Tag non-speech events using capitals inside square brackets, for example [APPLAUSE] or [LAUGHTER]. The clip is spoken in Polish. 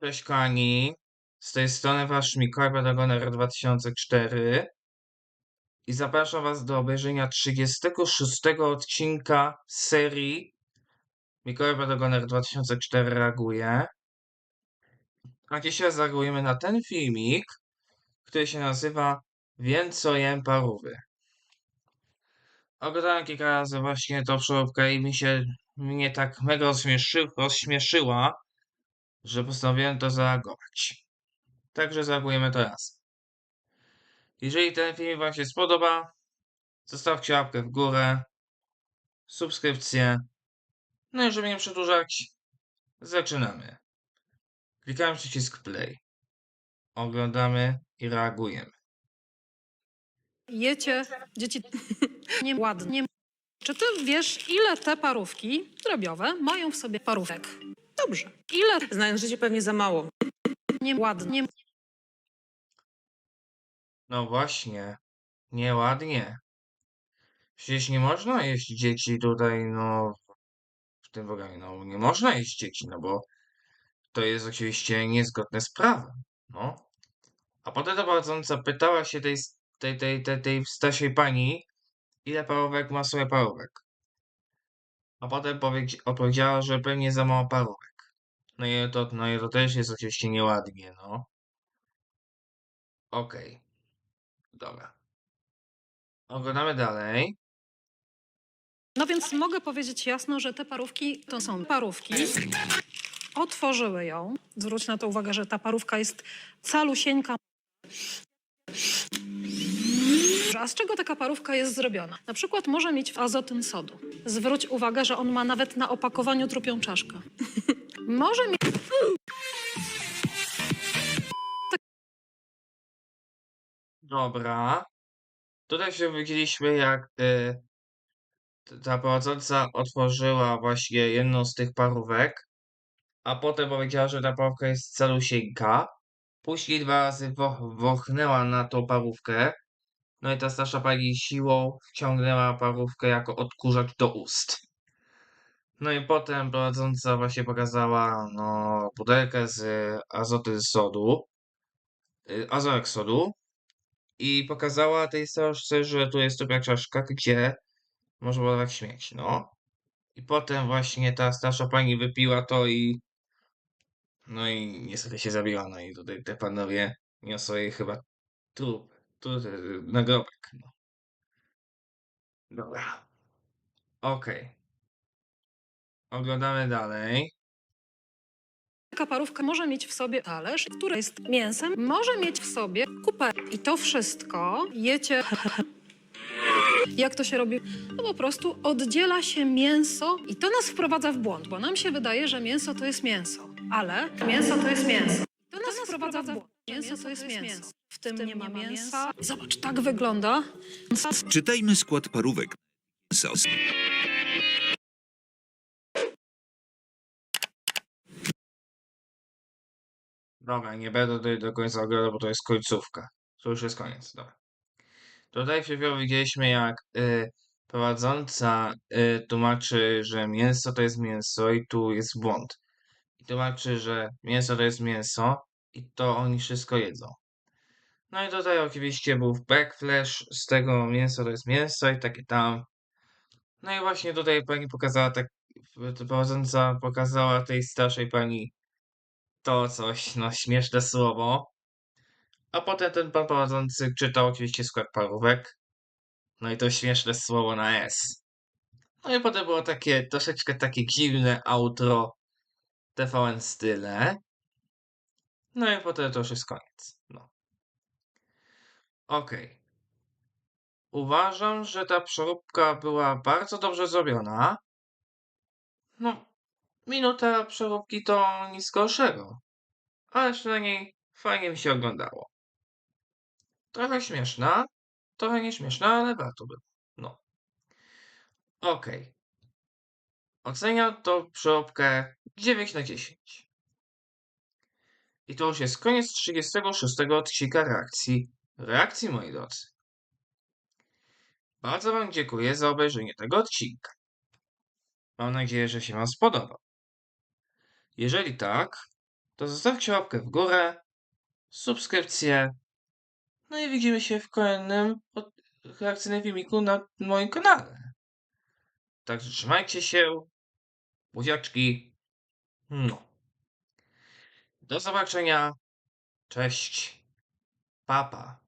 Cześć kochani, z tej strony wasz Mikołaj Patagoner 2004 i zapraszam was do obejrzenia 36 odcinka serii Mikołaj Patagoner 2004 reaguje. A dzisiaj zareagujemy na ten filmik, który się nazywa Wiem co jem parówy. Oglądałem kilka razy właśnie tą przeróbkę i mi się mnie tak mega rozśmieszy, rozśmieszyła, że postanowiłem to zareagować. Także zareagujemy to raz. Jeżeli ten film Wam się spodoba, zostawcie łapkę w górę, subskrypcję. No i żeby nie przedłużać, zaczynamy. Klikamy przycisk play. Oglądamy i reagujemy. Jecie, dzieci [LAUGHS] nie ładnie. Czy ty wiesz, ile te parówki drobiowe mają w sobie parówek? Dobrze. Ile Znając życie pewnie za mało. nie ładnie No właśnie, nieładnie. Przecież nie można jeść dzieci tutaj, no, w tym programie, no, nie można jeść dzieci, no bo to jest oczywiście niezgodne z prawem, no. A potem ta prowadząca pytała się tej, tej, tej, tej, tej starszej pani, ile parówek ma sobie parówek. A potem powiedz- odpowiedziała, że pewnie za mało parówek. No i to, no i to też jest oczywiście nieładnie, no. Okej. Dobra. Oglądamy dalej. No więc mogę powiedzieć jasno, że te parówki to są parówki. Otworzyły ją. Zwróć na to uwagę, że ta parówka jest calusieńka. A z czego taka parówka jest zrobiona? Na przykład może mieć azotyn sodu. Zwróć uwagę, że on ma nawet na opakowaniu trupią czaszkę. [LAUGHS] może mieć... Dobra. Tutaj się widzieliśmy, jak y, ta prowadząca otworzyła właśnie jedną z tych parówek, a potem powiedziała, że ta parówka jest calusieńka. Później dwa razy wo- wochnęła na tą parówkę. No i ta starsza pani siłą wciągnęła parówkę jako odkurzacz do ust. No i potem prowadząca właśnie pokazała no, butelkę z azoty sodu, y, azotek sodu i pokazała tej staruszce, że tu jest trupia czaszka, gdzie może podawać śmieć, no. I potem właśnie ta starsza pani wypiła to i no i niestety się zabiła, no i tutaj te panowie niosą jej chyba trup, trup nagrobek, no. Dobra. Okej. Oglądamy dalej. Taka parówka może mieć w sobie talerz, który jest mięsem, może mieć w sobie kupę. I to wszystko jecie. [LAUGHS] Jak to się robi? No po prostu oddziela się mięso i to nas wprowadza w błąd, bo nam się wydaje, że mięso to jest mięso, ale mięso to jest mięso. To nas wprowadza w błąd. Mięso to jest mięso. W tym nie ma mięsa. Zobacz, tak wygląda. Czytajmy skład parówek. Sos. Dobra, nie będę tutaj do końca oglądał, bo to jest końcówka. To już jest koniec, dobra. Tutaj przed chwilą widzieliśmy, jak y, prowadząca y, tłumaczy, że mięso to jest mięso i tu jest błąd. I tłumaczy, że mięso to jest mięso i to oni wszystko jedzą. No i tutaj oczywiście był backflash z tego mięso to jest mięso i takie tam. No i właśnie tutaj pani pokazała tak, prowadząca pokazała tej starszej pani to coś, no śmieszne słowo. A potem ten pan prowadzący czytał oczywiście skład parówek. No i to śmieszne słowo na S. No i potem było takie troszeczkę takie dziwne outro TVN style. No i potem to już jest koniec. No. Okej. Uważam, że ta przeróbka była bardzo dobrze zrobiona. No, minuta przeróbki to nic gorszego. Ale przynajmniej fajnie mi się oglądało. Trochę śmieszna, trochę nieśmieszna, ale warto było. No. Okej. Oceniam tą przeróbkę 9 na 10. I to już jest koniec 36 odcinka reakcji. Reakcji, moi drodzy. Bardzo Wam dziękuję za obejrzenie tego odcinka. Mam nadzieję, że się Wam spodobał. Jeżeli tak, to zostawcie łapkę w górę, subskrypcję. No i widzimy się w kolejnym reakcyjnym filmiku na moim kanale. Także trzymajcie się. Buziaczki. No. Do zobaczenia. Cześć. Papa.